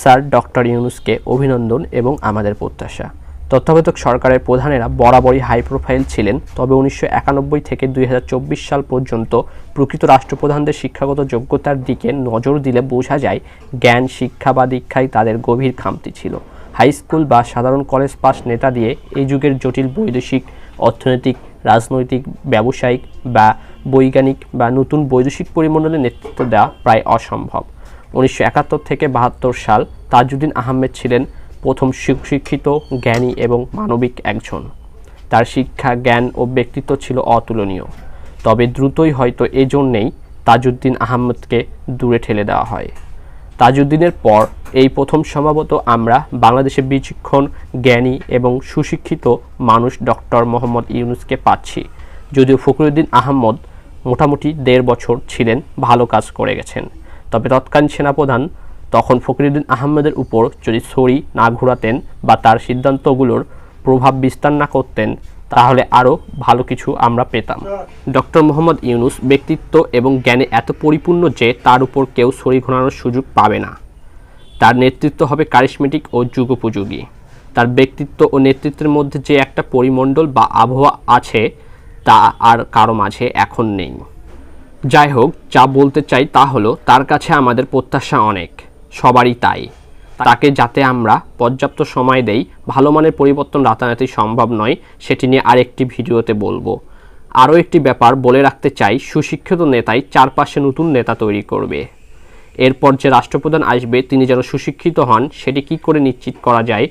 Sir doctor ইউনুসকে অভিনন্দন এবং আমাদের প্রত্যাশা। তত্ত্বাবধায়ক সরকারের প্রধানেরা বরাবরই হাই প্রোফাইল ছিলেন, তবে উনিশশো একানব্বই থেকে দুই হাজার চব্বিশ সাল পর্যন্ত প্রকৃত রাষ্ট্রপ্রধানদের শিক্ষাগত যোগ্যতার দিকে নজর দিলে বোঝা যায়, জ্ঞান, শিক্ষা বা দীক্ষায় তাদের গভীর খামতি ছিল। হাই স্কুল বা সাধারণ কলেজ পাস নেতা দিয়ে এই যুগের জটিল বৈদেশিক, অর্থনৈতিক, রাজনৈতিক, ব্যবসায়িক বা বৈজ্ঞানিক বা নতুন বৈদেশিক পরিমণ্ডলে নেতৃত্ব দেওয়া প্রায় অসম্ভব। উনিশশো একাত্তর থেকে বাহাত্তর সাল তাজউদ্দিন আহমেদ ছিলেন প্রথম শিক্ষিত জ্ঞানী এবং মানবিক একজন। তার শিক্ষা, জ্ঞান ও ব্যক্তিত্ব ছিল অতুলনীয়। তবে দ্রুতই হয়তো এজন্যেই তাজউদ্দিন আহমেদকে দূরে ঠেলে দেওয়া হয়। তাজউদ্দিনের পর এই প্রথম সম্ভবত আমরা বাংলাদেশে বিচক্ষণ, জ্ঞানী এবং সুশিক্ষিত মানুষ ডক্টর মোহাম্মদ ইউনুসকে পাচ্ছি। যদিও ফখরুদ্দিন আহমদ মোটামুটি দেড় বছর ছিলেন, ভালো কাজ করে গেছেন। তবে তৎকালীন সেনাপ্রধান তখন ফখরুদ্দিন আহমেদের উপর যদি ছড়ি না ঘোরাতেন বা তার সিদ্ধান্তগুলোর প্রভাব বিস্তার না করতেন, তাহলে আরও ভালো কিছু আমরা পেতাম। ডক্টর মোহাম্মদ ইউনুস ব্যক্তিত্ব এবং জ্ঞানে এত পরিপূর্ণ যে তার উপর কেউ ছড়ি ঘোরানোর সুযোগ পাবে না। তার নেতৃত্ব হবে কারিশমেটিক ও যুগোপযোগী। তার ব্যক্তিত্ব ও নেতৃত্বের মধ্যে যে একটা পরিমণ্ডল বা আবহাওয়া আছে, তা আর কারও মাঝে এখন নেই। যাই হোক, যা বলতে চাই তা হলো, তার কাছে আমাদের প্রত্যাশা অনেক, সবারই তাই। তাকে যাতে আমরা পর্যাপ্ত সময় দেই, ভালো মানের পরিবর্তন রাতারাতি সম্ভব নয়, সেটি নিয়ে আরেকটি ভিডিওতে বলব। আরও একটি ব্যাপার বলে রাখতে চাই, সুশিক্ষিত নেতাই চারপাশে নতুন নেতা তৈরি করবে। এরপর যে রাষ্ট্রপ্রধান আসবে, তিনি যেন সুশিক্ষিত হন, সেটি কি করে নিশ্চিত করা যায়?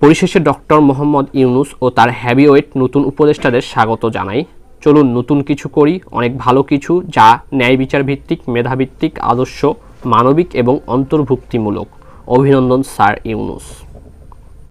পরিশেষে ডক্টর মোহাম্মদ ইউনুস ও তার হ্যাভিওয়েট নতুন উপদেষ্টাদের স্বাগত জানাই। চলুন নতুন কিছু করি, অনেক ভালো কিছু যা ন্যায় বিচার ভিত্তিক মেধাভিত্তিক আদর্শ, মানবিক এবং অন্তর্ভুক্তিমূলক। অভিনন্দন, স্যার ইউনুস।